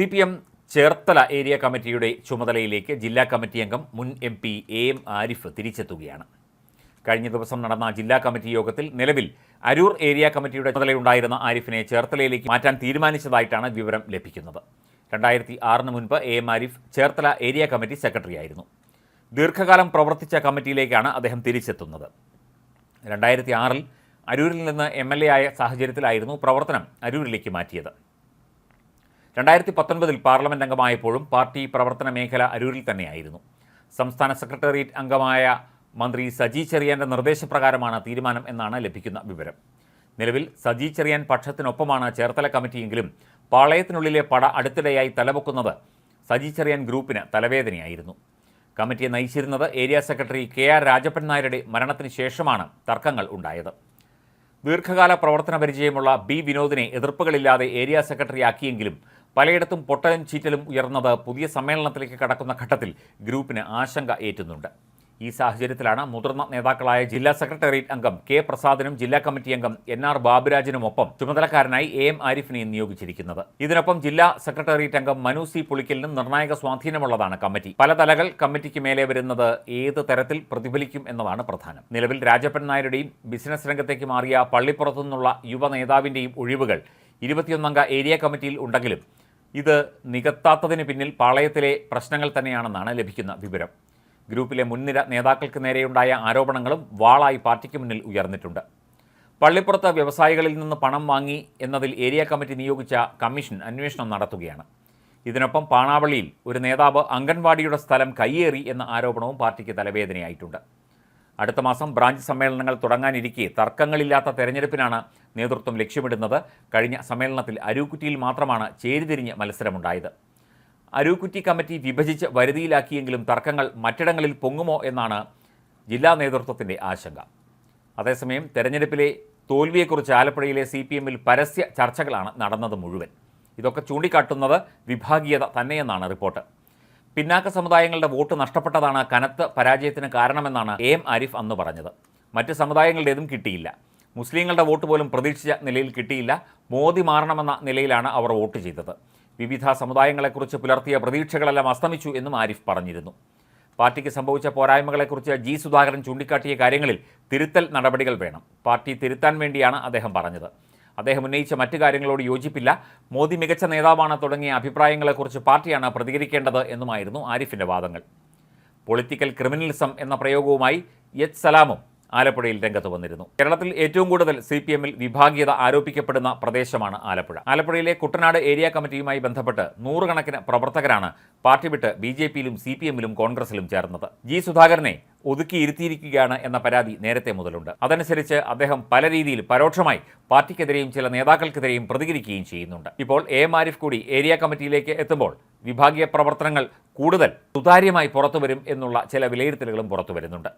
C P M Cherthala area കമ്മിറ്റിയുടെ ചുമതലയിലേക്ക് ജില്ലാ കമ്മിറ്റി അംഗം മുൻ M P A M Arif തിരിച്ചെത്തുകയാണ്. കഴിഞ്ഞ ദിവസം നടന്ന ജില്ലാ കമ്മിറ്റി യോഗത്തിൽ നിലവിൽ അരൂർ ഏരിയ കമ്മിറ്റിയുടെ ചുമതലയുണ്ടായിരുന്ന ആരിഫിനെ ചേർത്തലയിലേക്ക് മാറ്റാൻ തീരുമാനിച്ചതായിട്ടാണ് വിവരം ലഭിക്കുന്നത്. രണ്ടായിരത്തി ആറിന് മുൻപ് A M Arif Cherthala area committee secretary ആയിരുന്നു. ദീർഘകാലം പ്രവർത്തിച്ച കമ്മിറ്റിയിലേക്കാണ് അദ്ദേഹം തിരിച്ചെത്തുന്നത്. രണ്ടായിരത്തി ആറിൽ അരൂരിൽ നിന്ന് എം എൽ എ ആയ സാഹചര്യത്തിലായിരുന്നു പ്രവർത്തനം അരൂരിലേക്ക് മാറ്റിയത്. രണ്ടായിരത്തി പത്തൊൻപതിൽ പാർലമെന്റ് അംഗമായപ്പോഴും പാർട്ടി പ്രവർത്തന മേഖല അരൂരിൽ തന്നെയായിരുന്നു. സംസ്ഥാന സെക്രട്ടേറിയറ്റ് അംഗമായ മന്ത്രി സജി ചെറിയാന്റെ നിർദ്ദേശപ്രകാരമാണ് തീരുമാനം എന്നാണ് ലഭിക്കുന്ന വിവരം. നിലവിൽ സജി ചെറിയാൻ പക്ഷത്തിനൊപ്പമാണ് ചേർത്തല കമ്മിറ്റിയെങ്കിലും പാളയത്തിനുള്ളിലെ പട അടുത്തിടെയായി തലപൊക്കുന്നത് സജി ചെറിയാൻ ഗ്രൂപ്പിന് തലവേദനയായിരുന്നു. കമ്മിറ്റിയെ നയിച്ചിരുന്നത് area secretary K R Rajappan നായരുടെ മരണത്തിന് ശേഷമാണ് തർക്കങ്ങൾ ഉണ്ടായത്. ദീർഘകാല പ്രവർത്തന പരിചയമുള്ള ബി വിനോദിനെ എതിർപ്പുകളില്ലാതെ ഏരിയ സെക്രട്ടറി ആക്കിയെങ്കിലും പലയിടത്തും പൊട്ടലും ചീറ്റലും ഉയർന്നത് പുതിയ സമ്മേളനത്തിലേക്ക് കടക്കുന്ന ഘട്ടത്തിൽ ഗ്രൂപ്പിന് ആശങ്ക ഏറ്റുന്നുണ്ട്. ഈ സാഹചര്യത്തിലാണ് മുതിർന്ന നേതാക്കളായ ജില്ലാ സെക്രട്ടേറിയറ്റ് അംഗം കെ പ്രസാദിനും ജില്ലാ കമ്മിറ്റി അംഗം എൻ ആർ ബാബുരാജിനുമൊപ്പം ചുമതലക്കാരനായി എ എം ആരിഫിനെയും നിയോഗിച്ചിരിക്കുന്നത്. ഇതിനൊപ്പം ജില്ലാ സെക്രട്ടേറിയറ്റ് അംഗം മനു സി പുളിക്കലിനും നിർണായക സ്വാധീനമുള്ളതാണ് കമ്മിറ്റി. പല തലകൾ കമ്മിറ്റിക്ക് മേലെ വരുന്നത് ഏത് തരത്തിൽ പ്രതിഫലിക്കും എന്നതാണ് പ്രധാനം. നിലവിൽ രാജപ്പൻ നായരുടെയും ബിസിനസ് രംഗത്തേക്ക് മാറിയ പള്ളിപ്പുറത്തു നിന്നുള്ള യുവ നേതാവിന്റെയും ഒഴിവുകൾ ഇരുപത്തിയൊന്നംഗ ഏരിയ കമ്മിറ്റിയിൽ ഉണ്ടെങ്കിലും ഇത് നികത്താത്തതിന് പിന്നിൽ പാളയത്തിലെ പ്രശ്നങ്ങൾ തന്നെയാണെന്നാണ് ലഭിക്കുന്ന വിവരം. ഗ്രൂപ്പിലെ മുൻനിര നേതാക്കൾക്ക് നേരെയുണ്ടായ ആരോപണങ്ങളും വാളായി പാർട്ടിക്ക് മുന്നിൽ ഉയർന്നിട്ടുണ്ട്. പള്ളിപ്പുറത്ത് വ്യവസായികളിൽ നിന്ന് പണം വാങ്ങി എന്നതിൽ ഏരിയ കമ്മിറ്റി നിയോഗിച്ച കമ്മീഷൻ അന്വേഷണം നടത്തുകയാണ്. ഇതിനൊപ്പം പാണാവള്ളിയിൽ ഒരു നേതാവ് അംഗൻവാടിയുടെ സ്ഥലം കയ്യേറി എന്ന ആരോപണവും പാർട്ടിക്ക് തലവേദനയായിട്ടുണ്ട്. അടുത്ത മാസം ബ്രാഞ്ച് സമ്മേളനങ്ങൾ തുടങ്ങാനിരിക്കെ തർക്കങ്ങളില്ലാത്ത തെരഞ്ഞെടുപ്പിനാണ് നേതൃത്വം ലക്ഷ്യമിടുന്നത്. കഴിഞ്ഞ സമ്മേളനത്തിൽ അരൂക്കുറ്റിയിൽ മാത്രമാണ് ചേരിതിരിഞ്ഞ് മത്സരമുണ്ടായത്. അരൂക്കുറ്റി കമ്മിറ്റി വിഭജിച്ച് വരുതിയിലാക്കിയെങ്കിലും തർക്കങ്ങൾ മറ്റിടങ്ങളിൽ പൊങ്ങുമോ എന്നാണ് ജില്ലാ നേതൃത്വത്തിന്റെ ആശങ്ക. അതേസമയം തെരഞ്ഞെടുപ്പിലെ തോൽവിയെക്കുറിച്ച് ആലപ്പുഴയിലെ സി പി എമ്മിൽ പരസ്യ ചർച്ചകളാണ് നടന്നത് മുഴുവൻ. ഇതൊക്കെ ചൂണ്ടിക്കാട്ടുന്നത് വിഭാഗീയത തന്നെയെന്നാണ് റിപ്പോർട്ട്. പിന്നാക്ക സമുദായങ്ങളുടെ വോട്ട് നഷ്ടപ്പെട്ടതാണ് കനത്ത പരാജയത്തിന് കാരണമെന്നാണ് എ ആരിഫ് അന്ന് പറഞ്ഞത്. മറ്റ് സമുദായങ്ങളുടേതും കിട്ടിയില്ല. മുസ്ലിങ്ങളുടെ വോട്ട് പോലും പ്രതീക്ഷിച്ച നിലയിൽ കിട്ടിയില്ല. മോദി മാറണമെന്ന നിലയിലാണ് അവർ വോട്ട് ചെയ്തത്. വിവിധ സമുദായങ്ങളെക്കുറിച്ച് പുലർത്തിയ പ്രതീക്ഷകളെല്ലാം അസ്തമിച്ചു എന്നും ആരിഫ് പറഞ്ഞിരുന്നു. പാർട്ടിക്ക് സംഭവിച്ച പോരായ്മകളെക്കുറിച്ച് ജി സുധാകരൻ ചൂണ്ടിക്കാട്ടിയ കാര്യങ്ങളിൽ തിരുത്തൽ നടപടികൾ വേണം. പാർട്ടി തിരുത്താൻ വേണ്ടിയാണ് അദ്ദേഹം പറഞ്ഞത്. അദ്ദേഹം ഉന്നയിച്ച മറ്റു കാര്യങ്ങളോട് യോജിപ്പില്ല. മോദി മികച്ച നേതാവാണ് തുടങ്ങിയ അഭിപ്രായങ്ങളെക്കുറിച്ച് പാർട്ടിയാണ് പ്രതികരിക്കേണ്ടത് എന്നുമായിരുന്നു ആരിഫിന്റെ വാദങ്ങൾ. പൊളിറ്റിക്കൽ ക്രിമിനലിസം എന്ന പ്രയോഗവുമായി എച്ച് സലാമും ആലപ്പുഴയിൽ രംഗത്ത് വന്നിരുന്നു. കേരളത്തിൽ ഏറ്റവും കൂടുതൽ സി പി എമ്മിൽ വിഭാഗീയത ആരോപിക്കപ്പെടുന്ന പ്രദേശമാണ് ആലപ്പുഴ. ആലപ്പുഴയിലെ കുട്ടനാട് ഏരിയ കമ്മിറ്റിയുമായി ബന്ധപ്പെട്ട് നൂറുകണക്കിന് പ്രവർത്തകരാണ് പാർട്ടി വിട്ട് ബി ജെ പിയിലും സി പി എമ്മിലും കോൺഗ്രസിലും ചേർന്നത്. ജി സുധാകരനെ ഒതുക്കിയിരുത്തിയിരിക്കുകയാണ് എന്ന പരാതി നേരത്തെ മുതലുണ്ട്. അതനുസരിച്ച് അദ്ദേഹം പല രീതിയിൽ പരോക്ഷമായി പാർട്ടിക്കെതിരെയും ചില നേതാക്കൾക്കെതിരെയും പ്രതികരിക്കുകയും ചെയ്യുന്നുണ്ട്. ഇപ്പോൾ എ എം ആരിഫ് കൂടി ഏരിയ കമ്മിറ്റിയിലേക്ക് എത്തുമ്പോൾ വിഭാഗീയ പ്രവർത്തനങ്ങൾ കൂടുതൽ സുതാര്യമായി പുറത്തുവരും എന്നുള്ള ചില വിലയിരുത്തലുകളും പുറത്തു വരുന്നുണ്ട്